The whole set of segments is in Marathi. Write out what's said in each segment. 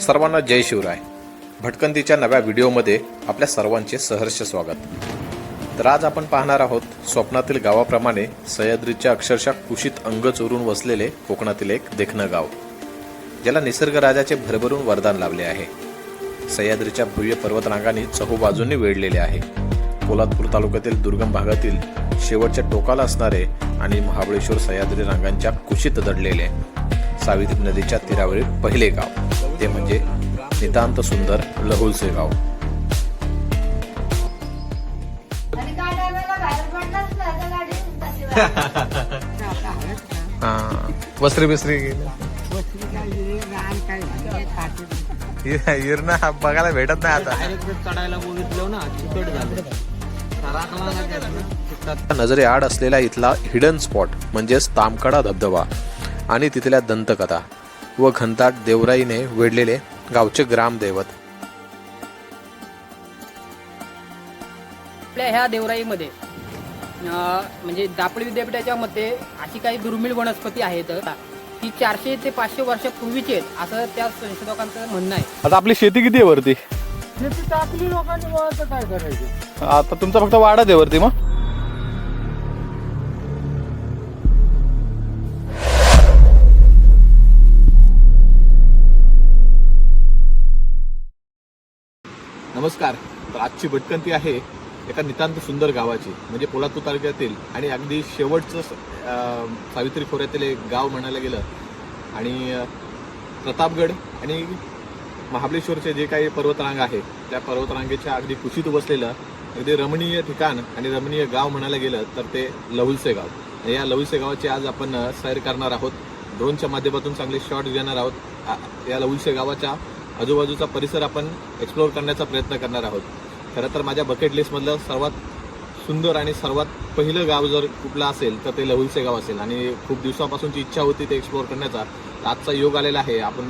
सर्वांना जय शिवराय. भटकंतीच्या नव्या व्हिडिओमध्ये आपल्या सर्वांचे सहर्ष स्वागत. तर आज आपण पाहणार आहोत स्वप्नातील गावाप्रमाणे सह्याद्रीच्या अक्षरशः कुशीत अंग चोरून वसलेले कोकणातील एक देखणं गाव ज्याला निसर्गराजाचे भरभरून वरदान लाभले आहे. सह्याद्रीच्या भव्य पर्वतरांगांनी चहूबाजूंनी वेढलेले आहे. पोलादपूर तालुक्यातील दुर्गम भागातील शेवटच्या टोकाला असणारे आणि महाबळेश्वर सह्याद्री रांगांच्या कुशीत दडलेले सावित्री नदीच्या तीरावरील पहिले गाव. ते म्हणजे नितांत सुंदर लहुलसे गाव वस्त्री बिस्त्री इरणा बघायला भेटत नाही आता. चढायला बघितलं ना चिकट झालं. नजरे आड असलेला इथला हिडन स्पॉट म्हणजेच तामकडा धबधबा आणि तिथल्या दंतकथा. व घनदाट देवराईने वेढलेले गावचे ग्रामदैवत. आपल्या ह्या देवराईमध्ये अं, म्हणजे दापडी विद्यापीठाच्या मते अशी काही दुर्मिळ वनस्पती आहेत. ती चारशे ते पाचशे वर्षापूर्वीची आहेत असं त्या संशोधकांचं म्हणणं आहे. आता आपली शेती किती आहे वरती? शेती टाकली लोकांनी काय करायचं? आता तुमचा फक्त वाडाच आहे वरती मग? नमस्कार. तर आजची भटकंती आहे एका नितांत सुंदर गावाची म्हणजे पोलादपूर तालुक्यातील आणि अगदी शेवटचं सावित्री खोऱ्यातील एक गाव म्हणायला गेलं. आणि प्रतापगड आणि महाबळेश्वरचे जे काही पर्वतरांग आहे त्या पर्वतरांगेच्या अगदी कुशीत बसलेलं अगदी रमणीय ठिकाण आणि रमणीय गाव म्हणायला गेलं तर ते लहुलसे गाव. आणि या लहुलसे गावाची आज आपण सैर करणार आहोत. ड्रोनच्या माध्यमातून चांगले शॉट घेणार आहोत. या लहुलसे गावाच्या आजूबाजूचा परिसर आपण एक्सप्लोअर करण्याचा प्रयत्न करणार आहोत. खरं तर माझ्या बकेट लिस्टमधलं सर्वात सुंदर आणि सर्वात पहिलं गाव जर कुठलं असेल तर ते लहुलसे गाव असेल. आणि खूप दिवसापासूनची इच्छा होती ते एक्सप्लोअर करण्याचा. आजचा योग आलेला आहे. आपण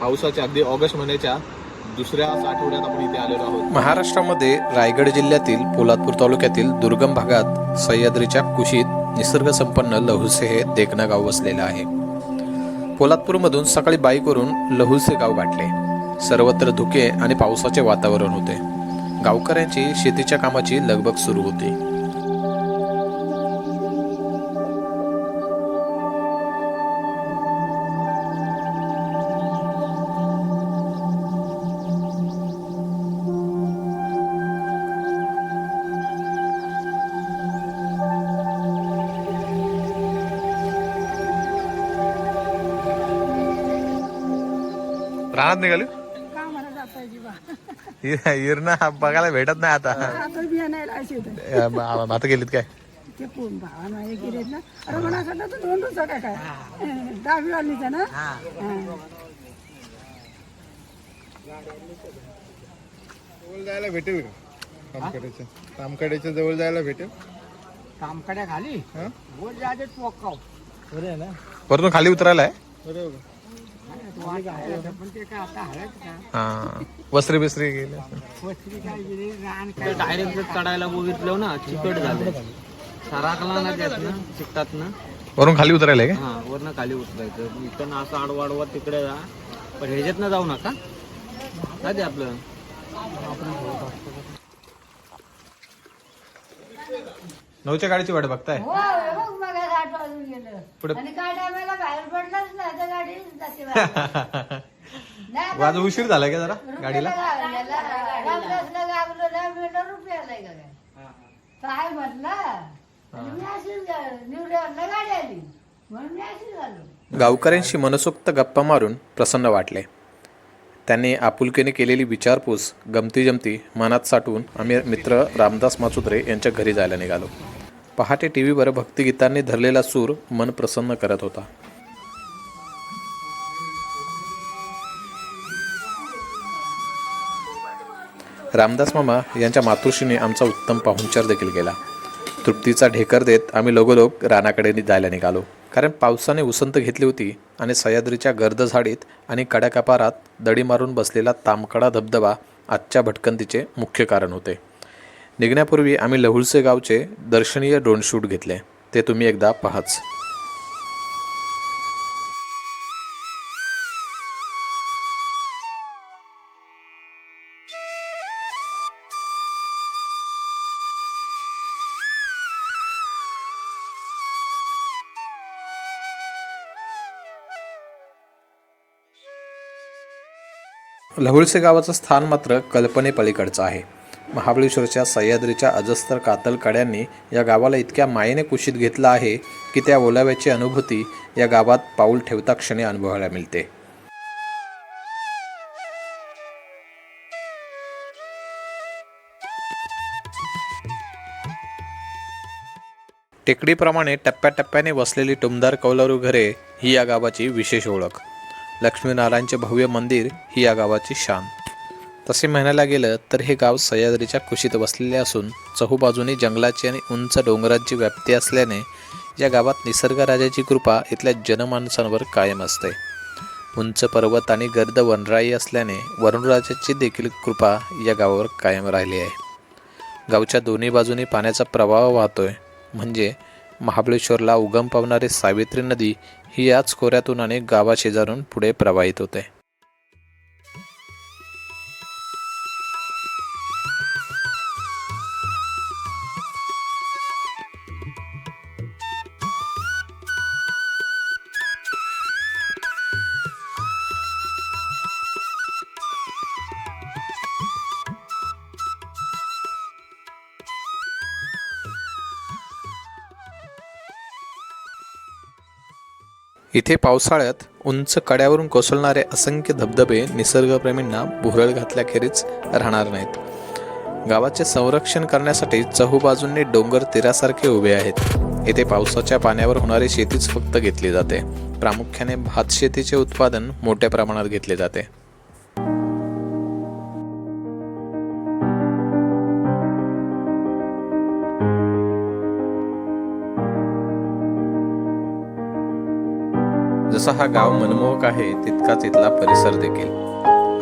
पावसाच्या अगदी ऑगस्ट महिन्याच्या दुसऱ्या आठवड्यात आपण इथे आलेलो आहोत. महाराष्ट्रामध्ये रायगड जिल्ह्यातील पोलादपूर तालुक्यातील दुर्गम भागात सह्याद्रीच्या कुशीत निसर्गसंपन्न लहुसे हे देखणं गाव वसलेलं आहे. पोलादपूरमधून सकाळी बाईकवरून लहुसे गाव गाठले. सर्वत्र धुके आणि पावसाचे वातावरण होते. गावकऱ्यांची शेतीच्या कामाची लगबग सुरू होती. रानात निघाली? कामाला बघायला भेटत नाही आता. आता बिया नाही गेलीत काय? ते कोण भावा नाही गेलेत ना. अरे म्हणा सांगा तू दोन दिवसा काय? काय दहावी वालीचा ना? हा. जवळ जायला भेटेल का? तामकड्याच्या तामकड्याच्या जवळ जायला भेटेल? कामकड्या खाली? हा? बोल जाजे टोकाव बरं ना. वरतून खाली उतरायला आहे? बरोबर पण ते काय आता हळद का हा. वस्त्री बिस्त्री गेले. वस्त्री काय गेली? रान काय? डायरेक्ट चढायला बघितलं ना चिकट झालं. सराकला ना त्यातनं चिकटातनं वरून खाली उतरायला आहे हा वरनं खाली उतरायचं. इथं असं आडवाडवा तिकडे जा. पण ह्याच्यात जाऊ नका. काय ते आपलं. का नऊच्या गाडीची वाट बघताय? हो हे पुढे- आणि काय टायमाला बाहेर पडलाच ना आज उशीर झाला का जरा गाडीला? काय? काय म्हटलं? गावकऱ्यांशी मनसोक्त गप्पा मारून प्रसन्न वाटले. त्यांनी आपुलकीने केलेली विचारपूस गमती जमती मनात साठवून आम्ही मित्र रामदास माचुत्रे यांच्या घरी जायला निघालो. पहाटे टी व्हीवर भक्तिगीतांनी धरलेला सूर मन प्रसन्न करत होता. रामदास मामा यांच्या मातृश्रीने आमचा उत्तम पाहुणचार देखील केला. तृप्तीचा ढेकर देत आम्ही लोगोलोग रानाकडे जायला निघालो. कारण पावसाने उसंत घेतली होती आणि सह्याद्रीच्या गर्द झाडीत आणि कड्याकपारात दडी मारून बसलेला तामकडा धबधबा आजच्या भटकंतीचे मुख्य कारण होते. निघण्यापूर्वी आम्ही लहुळसे गावचे दर्शनीय ड्रोन शूट घेतले. ते तुम्ही एकदा पहाच. लहुळसे गावाचं स्थान मात्र कल्पनेपलीकडचं आहे. महाबळेश्वरच्या सह्याद्रीच्या अजस्तर कातलकड्यांनी या गावाला इतक्या मायेने कुशीत घेतलं आहे की त्या ओलाव्याची अनुभूती या गावात पाऊल ठेवता क्षणी अनुभवायला मिळते. टेकडीप्रमाणे टप्प्याटप्प्याने वसलेली टुमदार कौलारू घरे ही या गावाची विशेष ओळख. लक्ष्मीनारायणचे भव्य मंदिर ही या गावाची शान. तसे म्हणायला गेलं तर हे गाव सह्याद्रीच्या कुशीत वसलेले असून चहूबाजूनी जंगलाची आणि उंच डोंगराची व्याप्ती असल्याने या गावात निसर्गराजाची कृपा इथल्या जनमानसांवर कायम असते. उंच पर्वत आणि गर्द वनराई असल्याने वरुणराजाची देखील कृपा या गावावर कायम राहिली आहे. गावच्या दोन्ही बाजूनी पाण्याचा प्रवाह वाहतोय. म्हणजे महाबळेश्वरला उगम पावणारी सावित्री नदी ही याच खोऱ्यातून अनेक गावाशेजारून पुढे प्रवाहित होते. इथे पावसाळ्यात उंच कड्यावरून कोसळणारे असंख्य धबधबे निसर्गप्रेमींना भुरळ घातल्याखेरीज राहणार नाहीत. गावाचे संरक्षण करण्यासाठी चहूबाजूंनी डोंगर तीरासारखे उभे आहेत. येथे पावसाच्या पाण्यावर होणारी शेतीच फक्त घेतली जाते. प्रामुख्याने भात शेतीचे उत्पादन मोठ्या प्रमाणात घेतले जाते. जसा हा गाव मनमोहक आहे तितकाच इथला परिसर देखील.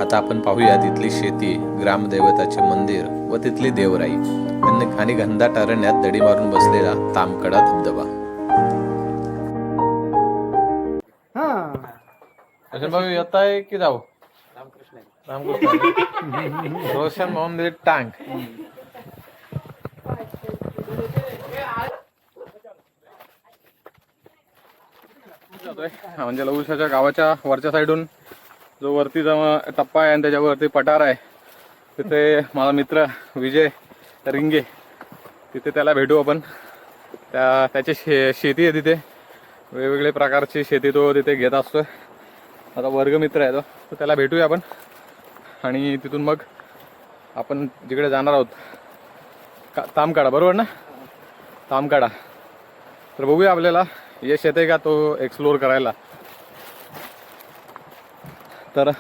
आता आपण पाहूया तिथली शेती ग्रामदैवताचे मंदिर व तिथली देवराई. आणि- आणि घनदाट अरण्यात दडी मारून बसलेला तामकडा धबधबा. भाऊ येत आहे की जाऊ? रामकृष्ण रोशन मोहम्मद टांग. होतोय. म्हणजे लवुशाच्या गावाच्या वरच्या साईडून जो वरती जमा टप्पा आहे आणि त्याच्यावरती पठार आहे तिथे माझा मित्र विजय रिंगे तिथे त्याला भेटू आपण. त्या त्याची शे शेती आहे तिथे. वेगवेगळे प्रकारची शेती तो तिथे घेत असतोय. आता वर्गमित्र आहे तो तर त्याला भेटूया आपण. आणि तिथून मग आपण जिकडे जाणार आहोत का तामकाडा बरोबर ना? तामकाडा. तर बघूया आपल्याला यश येते का तो एक्सप्लोर करायला? तर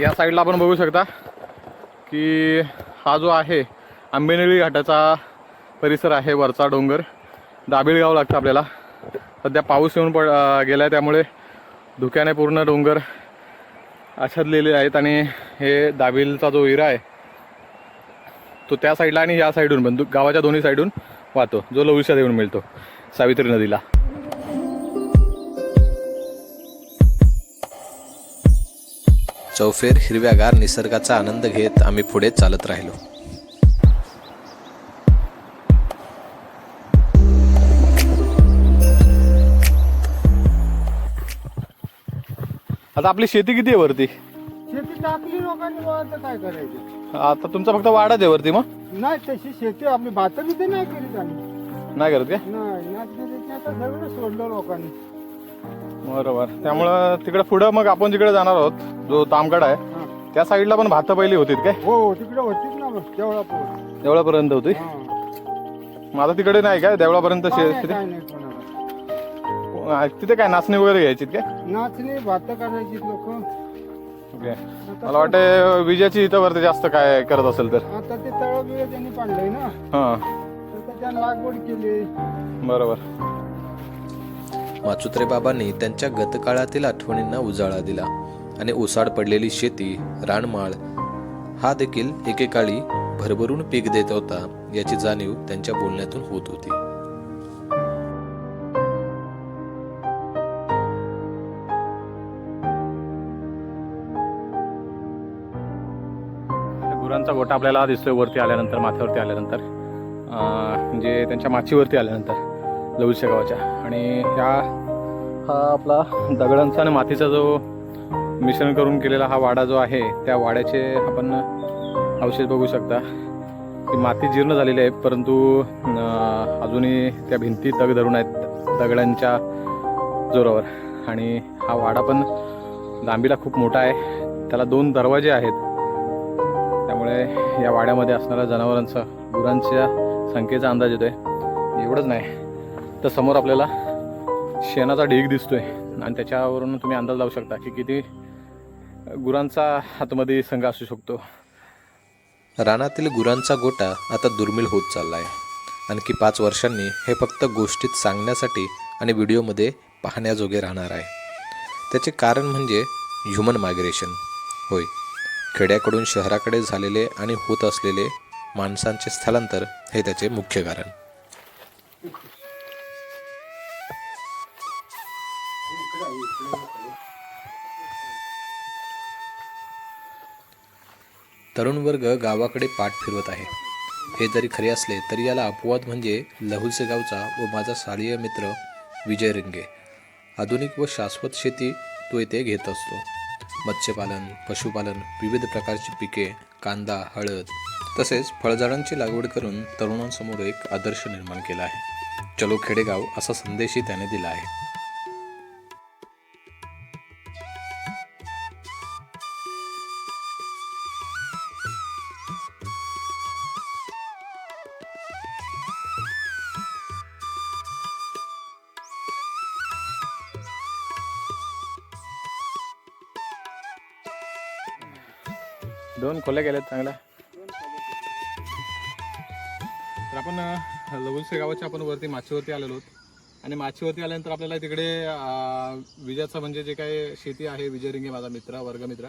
या साईडला आपण बघू शकता की हा जो आहे आंबेनेळी घाटाचा परिसर आहे वरचा डोंगर. दाबिळगाव लागतं आपल्याला. सध्या पाऊस येऊन पड गेला आहे त्यामुळे धुक्याने पूर्ण डोंगर आच्छादलेले आहेत आणि हे दाबिलचा जो विरा आहे तो त्या साईडला आणि या साईडून पण गावाच्या दोन्ही साईडून वाहतो जो लवुशात येऊन मिळतो सावित्री नदीला. चौफेर हिरव्यागार निसर्गाचा आनंद घेत आम्ही पुढे चालत राहिलो. आता आपली शेती किती आहे वरती? शेती टाकली लोकांनी काय करायचं? आता तुमचा फक्त वाडाच आहे वरती मग? नाही तशी शेती आपली भात नाही करीत आम्ही. नाही करत का? नाही नाच बितीत आता सगळं सोडलं लोकांनी. बरोबर. त्यामुळं तिकडे पुढं मग आपण जिकडे जाणार आहोत जो तामगड आहे त्या साईडला पण भात पहिली होतीत काय? हो तिकडे होतीच ना बस देवळापर्यंत होती? मग आता तिकडे नाही काय? देवळापर्यंत शे- शेती काय नाही कोणाला. आ, तिथे काय नाचणी वगैरे घ्यायची काय? नाचणी भात करायची लोक. ओके मला वाटतं विजेची इथं वरती जास्त काय करत असेल तर. आता ते तळ बिळ त्यांनी पाडलंय ना हां. तर लागवड केली. बरोबर. माचुत्रे बाबांनी त्यांच्या गतकाळातील आठवणींना उजाळा दिला आणि ओसाड पडलेली शेती रानमाळ हा देखील एकेकाळी भरभरून पीक देत होता याची जाणीव त्यांच्या बोलण्यातून होत होती. गुरांचा गोटा आपल्याला दिसतोय वरती आल्यानंतर माथ्यावरती आल्यानंतर म्हणजे त्यांच्या माचीवरती आल्यानंतर लवूच्या गावाच्या. आणि ह्या हा आपला दगडांचा आणि मातीचा जो मिश्रण करून केलेला हा वाडा जो आहे त्या वाड्याचे आपण अवशेष बघू शकता. की माती जीर्ण झालेली आहे परंतु अजूनही त्या भिंती तग धरून आहेत दगडांच्या जोरावर. आणि हा वाडा पण लांबीला खूप मोठा आहे. त्याला दोन दरवाजे आहेत. या वाड्यामध्ये असणाऱ्या जनावरांचा गुरांच्या संख्येचा अंदाज येतोय. एवढंच नाही. तर समोर आपल्याला शेणाचा ढीग दिसतोय. आणि त्याच्यावरून तुम्ही अंदाज लावू शकता की किती गुरांचा आतमध्ये संघ असू शकतो. रानातील गुरांचा गोटा आता दुर्मिळ होत चालला आहे आणखी पाच वर्षांनी हे फक्त गोष्टीत सांगण्यासाठी आणि व्हिडिओमध्ये पाहण्याजोगे राहणार आहे. त्याचे कारण म्हणजे ह्युमन मायग्रेशन. होय. खेड्याकडून शहराकडे झालेले आणि होत असलेले माणसांचे स्थलांतर हे त्याचे मुख्य कारण. तरुण वर्ग गावाकडे पाठ फिरवत आहे. हे जरी खरे असले तरी याला अपवाद म्हणजे लहुलसे गावचा व माझा शालेय मित्र विजय रिंगे. आधुनिक व शाश्वत शेती तो येथे घेत असतो. मत्स्यपालन पशुपालन विविध प्रकारची पिके कांदा हळद तसेच फळझाडांची लागवड करून तरुणांसमोर एक आदर्श निर्माण केला आहे. चलो खेडेगाव असा संदेशही त्याने दिला आहे. खोल्या गेल्यात चांगल्या. तर आपण लवणसे गावाच्या आपण वरती माचीवरती आलेलो आहोत. आणि माचीवरती आल्यानंतर आपल्याला तिकडे विजाचं म्हणजे जे काही शेती आहे विजय रिंगे माझा मित्र वर्गमित्र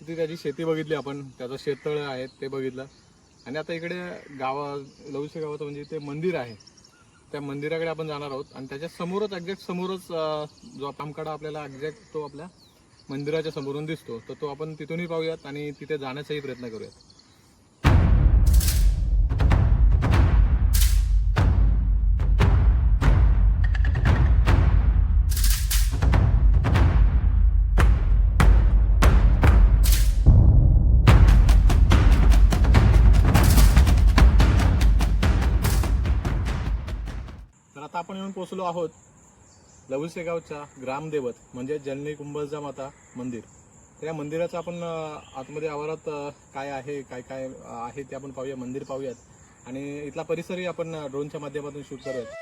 तिथे त्याची शेती बघितली आपण. त्याचं शेततळ आहे ते बघितलं. आणि आता इकडे गावा लवसे गावाचं म्हणजे ते मंदिर आहे. त्या मंदिराकडे आपण जाणार आहोत. आणि त्याच्या समोरच एक्झॅक्ट समोरच जो पामकडा आपल्याला एक्झॅक्ट तो आपल्या मंदिराच्या समोरून दिसतो तर तो आपण तिथूनही पाहूयात आणि तिथे जाण्याचाही प्रयत्न करूयात. तर आता आपण येऊन पोहोचलो आहोत लवसेगावच्या ग्रामदेवत म्हणजे जननी कुंभजा माता मंदिर. तर या मंदिराचं आपण आतमध्ये आवारात काय आहे काय काय आहे ते आपण पाहूया मंदिर पाहूयात. आणि इथला परिसरही आपण ड्रोनच्या माध्यमातून शूट करूयात.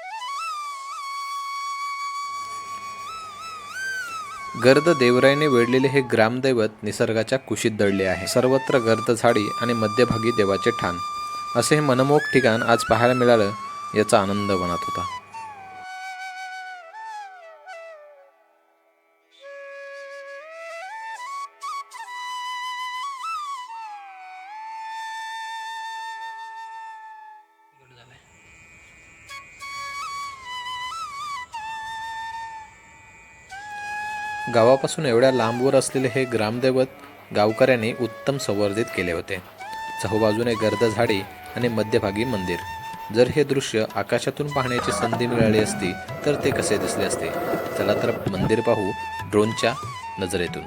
गर्द देवराईने वेढलेले हे ग्रामदैवत निसर्गाच्या कुशीत दडले आहे. सर्वत्र गर्द झाडी आणि मध्यभागी देवाचे ठाण. असे हे मनमोहक ठिकाण आज पाहायला मिळालं याचा आनंद मनात होता. गावापासून एवढ्या लांबवर असलेले हे ग्रामदैवत गावकऱ्यांनी उत्तम संवर्धित केले होते. चहूबाजूने गर्द झाडी आणि मध्यभागी मंदिर. जर हे दृश्य आकाशातून पाहण्याची संधी मिळाली असती तर ते कसे दिसले असते? चला तर मंदिर पाहू ड्रोनच्या नजरेतून.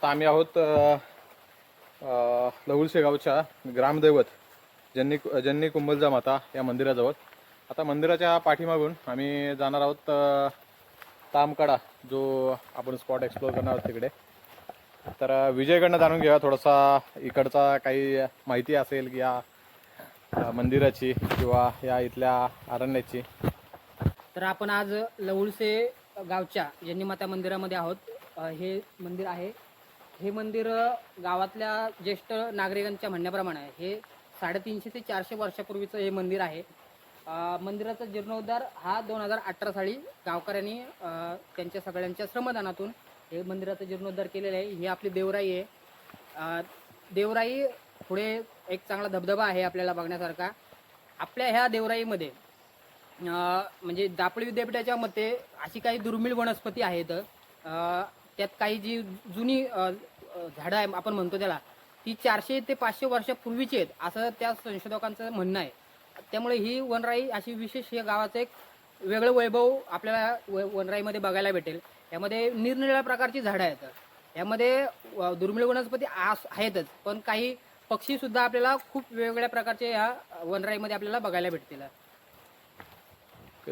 आता आम्ही आहोत अ, गावच्या ग्रामदैवत जन्नी जन्नी कुंभलजा माता या मंदिराजवळ. आता मंदिराच्या पाठीमागून आम्ही जाणार आहोत तामकडा जो आपण स्पॉट एक्सप्लोअर करणार आहोत तिकडे. तर विजयकडनं जाणून घेऊया थोडासा इकडचा काही माहिती असेल की या मंदिराची किंवा या इथल्या अरण्याची तर आपण आज लवळसे गावच्या जन्नीमाता मंदिरामध्ये आहोत. हे मंदिर आहे हे मंदिर गावातल्या ज्येष्ठ नागरिकांच्या म्हणण्याप्रमाणे हे साडेतीनशे ते चारशे वर्षापूर्वीचं हे मंदिर आहे. मंदिराचा जीर्णोद्धार हा दोन हजार अठरा साली गावकऱ्यांनी त्यांच्या सगळ्यांच्या श्रमदानातून हे मंदिराचा जीर्णोद्धार केलेला आहे. ही आपली देवराई आहे. देवराई पुढे एक चांगला धबधबा आहे आपल्याला बघण्यासारखा. आपल्या ह्या देवराईमध्ये म्हणजे दापळी विद्यापीठाच्या मते अशी काही दुर्मिळ वनस्पती आहेत. त्यात काही जी जुनी झाडं आहे आपण म्हणतो त्याला ती चारशे ते पाचशे वर्षापूर्वीची आहेत असं त्या संशोधकांचं म्हणणं आहे. त्यामुळे ही वनराई अशी विशेष या गावाचं एक वेगळं वैभव आपल्याला व- वनराईमध्ये बघायला भेटेल. यामध्ये निरनिराळ्या प्रकारची झाडं आहेत. यामध्ये दुर्मिळ वनस्पती आस आहेतच पण काही पक्षी सुद्धा आपल्याला खूप वेगवेगळ्या प्रकारचे या वनराईमध्ये आपल्याला बघायला भेटतील.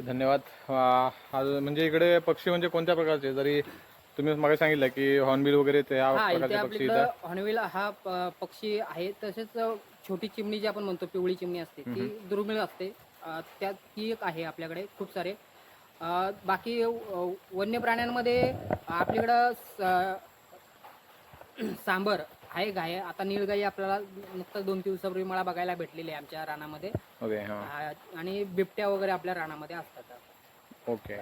धन्यवाद. म्हणजे इकडे पक्षी म्हणजे कोणत्या प्रकारचे? जरी तुम्ही मागे सांगितलं की हॉर्नबिल वगैरे हा इथे प्रकारचे पक्षी आपल्याकडं इथं. हॉर्नबिल हा प- पक्षी आहे. तसेच अ, छोटी चिमणी जी आपण म्हणतो पिवळी चिमणी असते ती दुर्मिळ असते. अ, त्यात ती एक आहे आपल्याकडे खूप सारे. अ, बाकी अ, वन्य प्राण्यांमध्ये आपल्याकडं स- सांबर आहे गाय. आता निळगाई आपल्याला नुकताच दोन दिवसापूर्वी मला बघायला भेटलेली आहे आमच्या रानामध्ये. ओके हां आणि बिबट्या वगैरे आपल्या रानामध्ये असतात. ओके.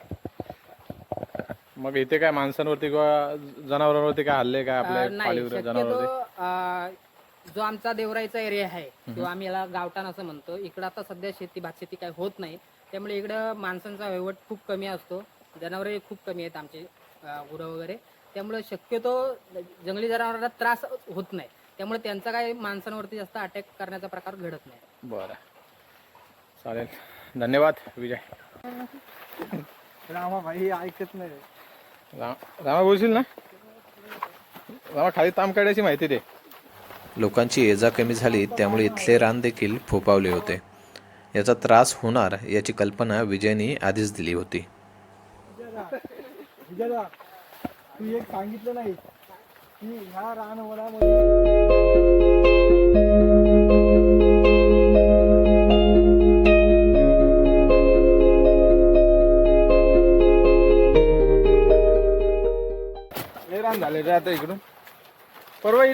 मग इथे काय माणसांवरती किंवा जनावरांवरती काय हल्ले काय अ, नाही पाळीव शक्यतो जनावरांवरती? अ, जो आमचा देवराईचा एरिया आहे किंवा आम्ही याला गावठाण असं म्हणतो इकडं आता सध्या शेती भातशेती काही होत नाही. त्यामुळे इकडं माणसांचा वहिवट खूप कमी असतो. जनावरे खूप कमी आहेत आमचे अ, गुरं वगैरे. त्यामुळे शक्यतो जंगली जनावरांना त्रास होत नाही. त्यामुळे त्यांचा काही माणसांवरती जास्त अटॅक करण्याचा प्रकार घडत नाही. बरं. चालेल. धन्यवाद विजय. रामा भाई ऐकत नाही. राम रामा बोलशील ना? रामा खाली ताम काढायची माहिती दे. लोकांची ये जा कमी झाली त्यामुळे इथले रान देखील फोपावले होते. याचा त्रास होणार याची कल्पना विजयनी आधीच दिली होती. तू एक सांगितलं नाही की ह्या रानवनामध्ये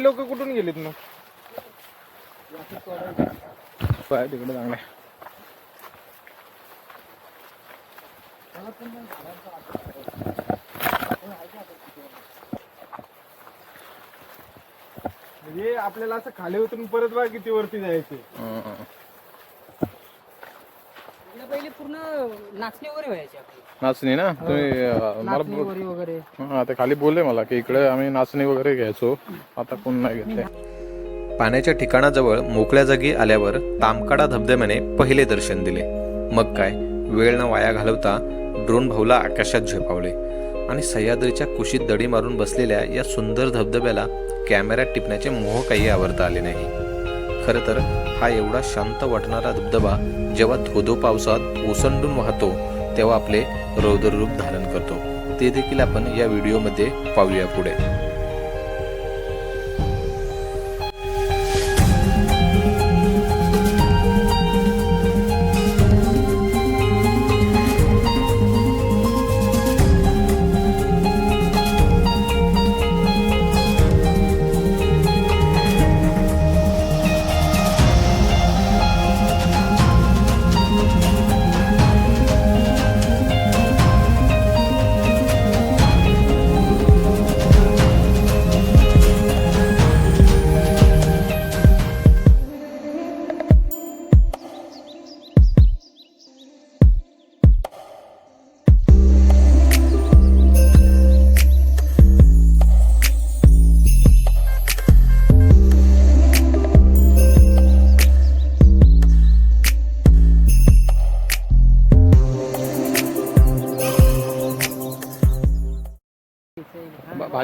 ही लोक कुठून गेलीत मग? पाय तिकडे चांगलं आहे. म्हणजे आपल्याला असं खाली उतरून परत बा किती वरती जायचे पहिले पूर्ण नाचणी वगैरे व्हायची आपली. नाचणी ना? तुम्ही अं, मला नाचणी वगैरे वगैरे. हा ते खाली बोलले मला की इकडे आम्ही नाचणी वगैरे घ्यायचो. आता कोण नाही घेते पाण्याच्या ठिकाणाजवळ मोकळ्या जागी आल्यावर तामकाडा धबधब्याने पहिले दर्शन दिले. मग काय? वेळ न वाया घालवता ड्रोन भाऊला आकाशात झेपावले. आणि सह्याद्रीच्या कुशीत दडी मारून बसलेल्या या सुंदर धबधब्याला कॅमेऱ्यात टिपण्याचे मोह काही आवरता आले नाही. खरं तर हा एवढा शांत वाटणारा धबधबा जेव्हा धोधो पावसात ओसंडून वाहतो तेव्हा आपले रौद्र रूप धारण करतो. ते देखील आपण या व्हिडिओमध्ये पाहूया पुढे.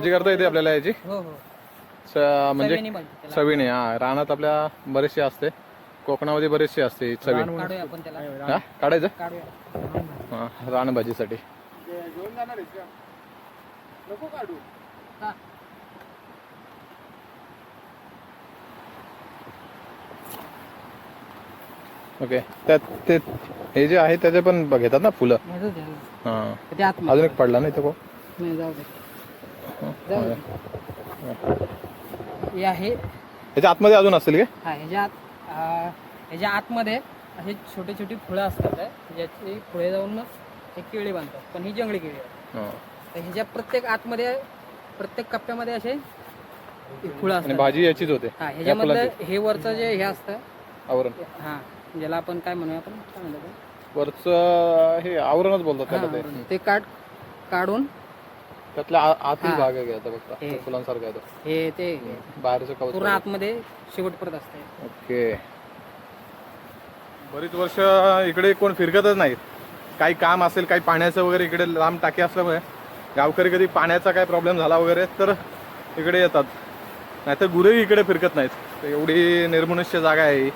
भाजी करता येते आपल्याला याची. हो हो. स- म्हणजे चवीने बनते त्याला. चवीने हा. रानात आपल्या बरेचसे असते. कोकणामध्ये बरेचसे असते चवी काढूया आपण त्याला. हा? काढायचं? काढूया. हा रान भाजीसाठी घेऊन जाणार आहेस का नको काढू. हा. ओके. त्यात ते हे जे आहे त्याचे पण ब- घेतात ना फुलं? हां. ते आतमध्ये. अजून एक पडला नाही तो नाही जाऊ दे. जाऊ दे. हे आहे त्याच्या आतमध्ये अजून असेल काय हा ह्याच्या आत ह्याच्या आतमध्ये असे छोटे छोटी फुलं असतात आहे. ज्याची फुळे जाऊन हे केळी बांधतात पण ही जंगली केळी आहे हां. तर ह्याच्या प्रत्येक आतमध्ये प्रत्येक कप्प्यामध्ये असे फुलं आणि असतात भाजी याचीच होते हा ह्याच्यामधलं. हे वरचं जे हे असतं आवरण हा ज्याला आपण काय म्हणूया आपण काय म्हणतो? वरचं हे आवरणच बोलतात त्याला हा, ते आवरण. ते काढ काढून त्यातला आ- आतील हा. भाग आहे घ्यायचा फक्त हे. तो फुलांसारखा आहे तो हे ते बाहेरचं कवच पूर्ण. आतमध्ये शेवटपर्यंत असते ओके बरीच वर्ष इकडे कोण फिरकतच नाहीत काही काम असेल काही पाण्याचं वगैरे इकडे लांब टाकी असल्यामुळे गावकरी कधी पाण्याचा काय प्रॉब्लेम झाला वगैरे तर इकडे येतात नाहीतर गुरेही इकडे फिरकत नाहीत तर एवढी निर्मनुष्य जागा आहे ही.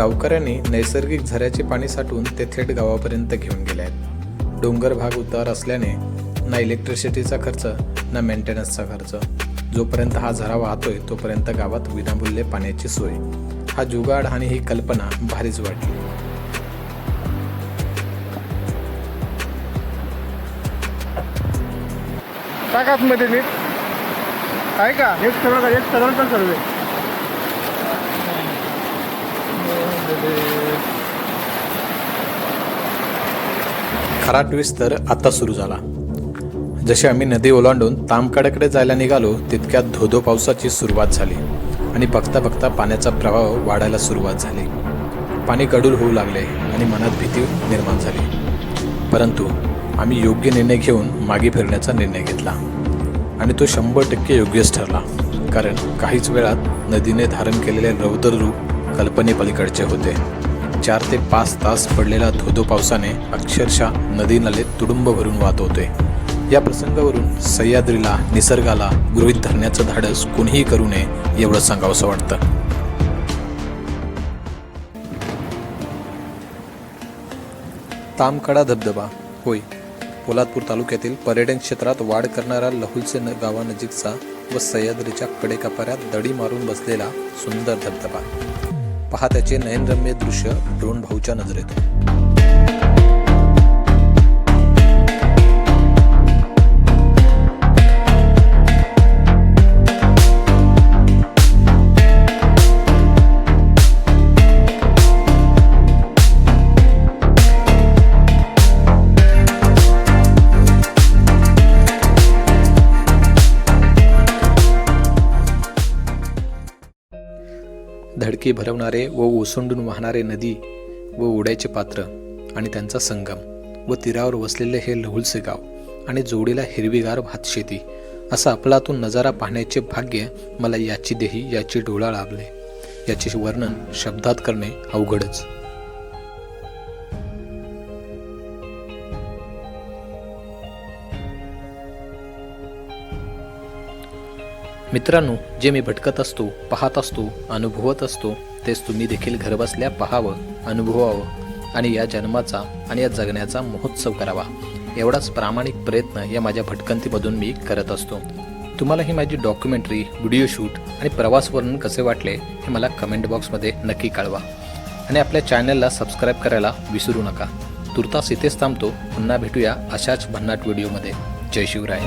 गावकऱ्यांनी नैसर्गिक झऱ्याचे पाणी साठवून ते थेट गावापर्यंत घेऊन गेले आहेत. डोंगर भाग उतार असल्याने ना इलेक्ट्रिसिटीचा खर्च ना मेंटेनन्सचा खर्च. जोपर्यंत हा झरा वाहतोय तोपर्यंत गावात विनामूल्य पाण्याची सोय. हा जुगाड आणि ही कल्पना भारीच वाटली. टाक आतमध्ये नीट. आहे का? एक सरळ एक सरळ सर्वे. खरा ट्विस्ट तर आता सुरू झाला. जसे आम्ही नदी ओलांडून तामकाड्याकडे जायला निघालो तितक्यात धोधो पावसाची सुरुवात झाली आणि बघता बघता पाण्याचा प्रवाह वाढायला सुरुवात झाली. पाणी गडूळ होऊ लागले आणि मनात भीती निर्माण झाली. परंतु आम्ही योग्य निर्णय घेऊन मागे फिरण्याचा निर्णय घेतला आणि तो शंभर टक्के योग्यच ठरला. कारण काहीच वेळात नदीने धारण केलेले रौद्र रूप कल्पनेपलीकडचे होते. चार ते पाच तास पडलेल्या धोधो पावसाने अक्षरशः नदी नाले तुडुंब भरून वाहत होते. या प्रसंगावरून सह्याद्रीला निसर्गाला गृहीत धरण्याचं धाडस कोणीही करू नये एवढं सांगावंसं वाटतं. तामकडा धबधबा होय पोलादपूर तालुक्यातील पर्यटन क्षेत्रात वाढ करणारा लहुलचे न गावानजीकचा व सह्याद्रीच्या कडेकपाऱ्यात दडी मारून बसलेला सुंदर धबधबा. पहा त्याचे नयनरम्य दृश्य ड्रोन भाऊच्या नजरेत. धडकी भरवणारे व ओसंडून वाहणारे नदी व ओढ्याचे पात्र आणि त्यांचा संगम व तीरावर वसलेले हे लहुलसे गाव आणि जोडीला हिरवीगार भातशेती असा आपलातून नजारा पाहण्याचे भाग्य मला याची देही याची डोळा लाभले. याचे वर्णन शब्दात करणे अवघडच. मित्रांनो जे मी भटकत असतो पाहत असतो अनुभवत असतो तेच तुम्ही देखील घरबसल्या पाहावं अनुभवावं आणि या जन्माचा आणि या जगण्याचा महोत्सव करावा. एवढाच प्रामाणिक प्रयत्न या माझ्या भटकंतीमधून मी करत असतो. तुम्हाला ही माझी डॉक्युमेंटरी व्हिडिओ शूट आणि प्रवास वर्णन कसे वाटले हे मला कमेंट बॉक्समध्ये नक्की कळवा. आणि आपल्या चॅनलला सबस्क्राईब करायला विसरू नका. तुर्तास इथेच थांबतो. पुन्हा भेटूया अशाच भन्नाट व्हिडिओमध्ये. जय शिवराय.